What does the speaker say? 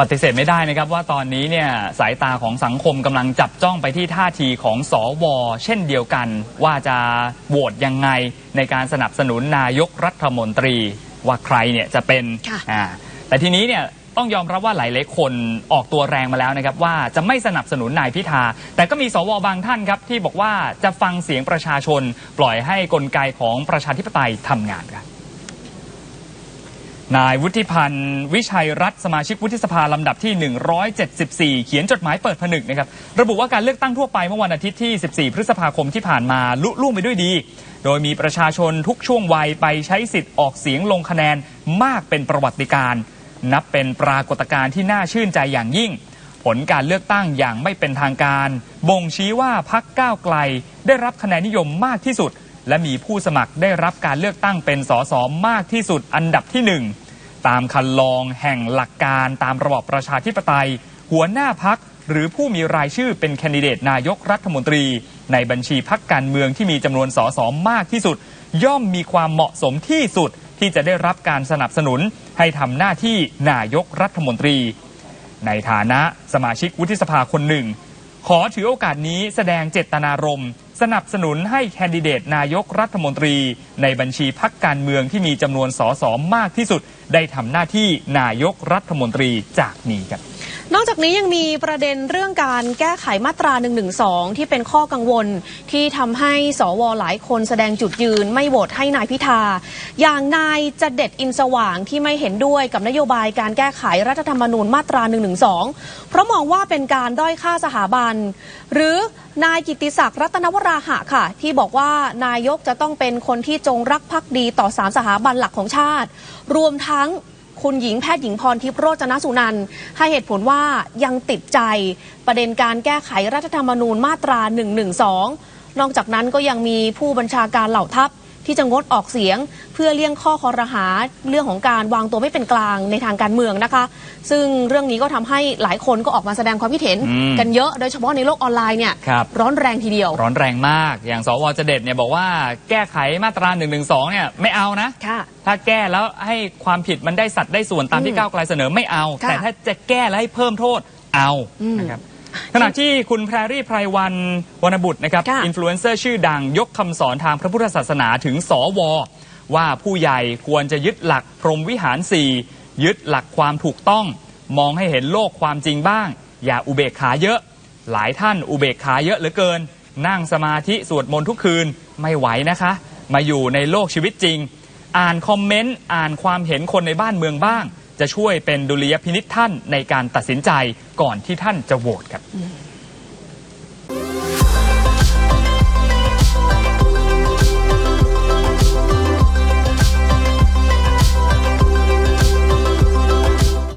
ปฏิเสธไม่ได้นะครับว่าตอนนี้เนี่ยสายตาของสังคมกำลังจับจ้องไปที่ท่าทีของสวเช่นเดียวกัน ว่าจะโหวตยังไงในการสนับสนุนนายกรัฐมนตรี ว่าใครเนี่ยจะเป็นค่ะอ่าแต่ทีนี้เนี่ยต้องยอมรับว่าหลายๆคนออกตัวแรงมาแล้วนะครับว่าจะไม่สนับสนุนนายพิธา แต่ก็มีสวบางท่านครับที่บอกว่าจะฟังเสียงประชาชน ปล่อยให้กลไกของประชาธิปไตยทำงานครับ นายวุฒิพันธ์วิชัยรัฐสมาชิกวุฒิสภาลำดับที่ 174 เขียนจดหมายเปิดผนึกนะครับระบุว่าการเลือกตั้งทั่วไปเมื่อวันอาทิตย์ที่ 14 พฤษภาคมที่ผ่านมาลุล่วงไปด้วยดี โดยมีประชาชนทุกช่วงวัยไปใช้สิทธิ์ออกเสียงลงคะแนนมากเป็นประวัติการณ์นับเป็นปรากฏการณ์ที่น่าชื่นใจอย่างยิ่ง ผลการเลือกตั้งอย่างไม่เป็นทางการ บ่งชี้ว่าพักก้าวไกลได้รับคะแนนนิยมมากที่สุด และมีผู้สมัครได้รับการเลือกตั้งเป็นสสมากที่สุดอันดับที่หนึ่งตามคันลองแห่งหลักการตามระบอบประชาธิปไตย หัวหน้าพักหรือผู้มีรายชื่อเป็นแคนดิเดตนายกรัฐมนตรี ในบัญชีพักการเมืองที่มีจำนวนสสมากที่สุด ย่อมมีความเหมาะสมที่สุดที่จะได้รับการสนับสนุนให้ทำหน้าที่นายกรัฐมนตรี ในฐานะสมาชิกวุฒิสภาคนหนึ่ง ขอถือโอกาสนี้แสดงเจตนารมณ์ สนับสนุนให้แคนดิเดตนายกรัฐมนตรี ในบัญชีพักการเมืองที่มีจำนวนสสมากที่สุด ได้ทำหน้าที่นายกรัฐมนตรีจากนี้ครับ นอกจากนี้ยังมีประเด็นเรื่องการแก้ไขมาตรา 112 ที่เป็นข้อกังวล ที่ทำให้สวหลายคนแสดงจุดยืนไม่โหวตให้นายพิธา อย่างนายจะเด็ดอินสว่างที่ไม่เห็นด้วยกับนโยบายการแก้ไขรัฐธรรมนูญมาตรา 112 เพราะมองว่าเป็นการด้อยค่าสถาบัน หรือนายกิติศักดิ์รัตนวราหะค่ะ ที่บอกว่านายกจะต้องเป็นคนที่จงรักภักดีต่อสามสถาบันหลักของชาติ รวมทั้ง คุณหญิงแพทย์หญิงพรทิพย์โรจนสุนันท์ให้เหตุผลว่ายังติดใจประเด็นการแก้ไขรัฐธรรมนูญมาตรา 112 นอกจากนั้นก็ยังมีผู้บัญชาการเหล่าทัพ ที่จะงดออกเสียง เพื่อเลี่ยงข้อคอรหาเรื่องของการวางตัวไม่เป็นกลางในทางการเมืองนะคะ ซึ่งเรื่องนี้ก็ทำให้หลายคนก็ออกมาแสดงความคิดเห็นอืมกันเยอะโดยเฉพาะในโลกออนไลน์เนี่ยครับร้อนแรงทีเดียว ร้อนแรงมากอย่างสวเจเด็ดเนี่ยบอกว่าแก้ไขมาตรา1นึเนี่ยไม่เอานะค่ะถ้าแก้แล้วให้ความผิดมันได้สัดได้ส่วนตามที่อืมก้าวไกลเสนอไม่เอาค่ะแต่ถ้าจะแก้แล้วให้เพิ่มโทษเอาอืมนะครับ ขณะที่คุณแพรรี่ไพรวันวรรณบุตรนะครับค่ะอินฟลูเอนเซอร์ชื่อดังยกคำสอนทางพระพุทธศาสนาถึงสว ว่าผู้ใหญ่ควรจะยึดหลักพรหมวิหารสี่ยึดหลักความถูกต้อง มองให้เห็นโลกความจริงบ้าง อย่าอุเบกขาเยอะ หลายท่านอุเบกขาเยอะเหลือเกิน นั่งสมาธิสวดมนต์ทุกคืนไม่ไหวนะคะ มาอยู่ในโลกชีวิตจริง อ่านคอมเมนต์อ่านความเห็นคนในบ้านเมืองบ้าง จะช่วยเป็นดุลยพินิษท่านในการตัดสินใจก่อนที่ท่านจะโหวตครับ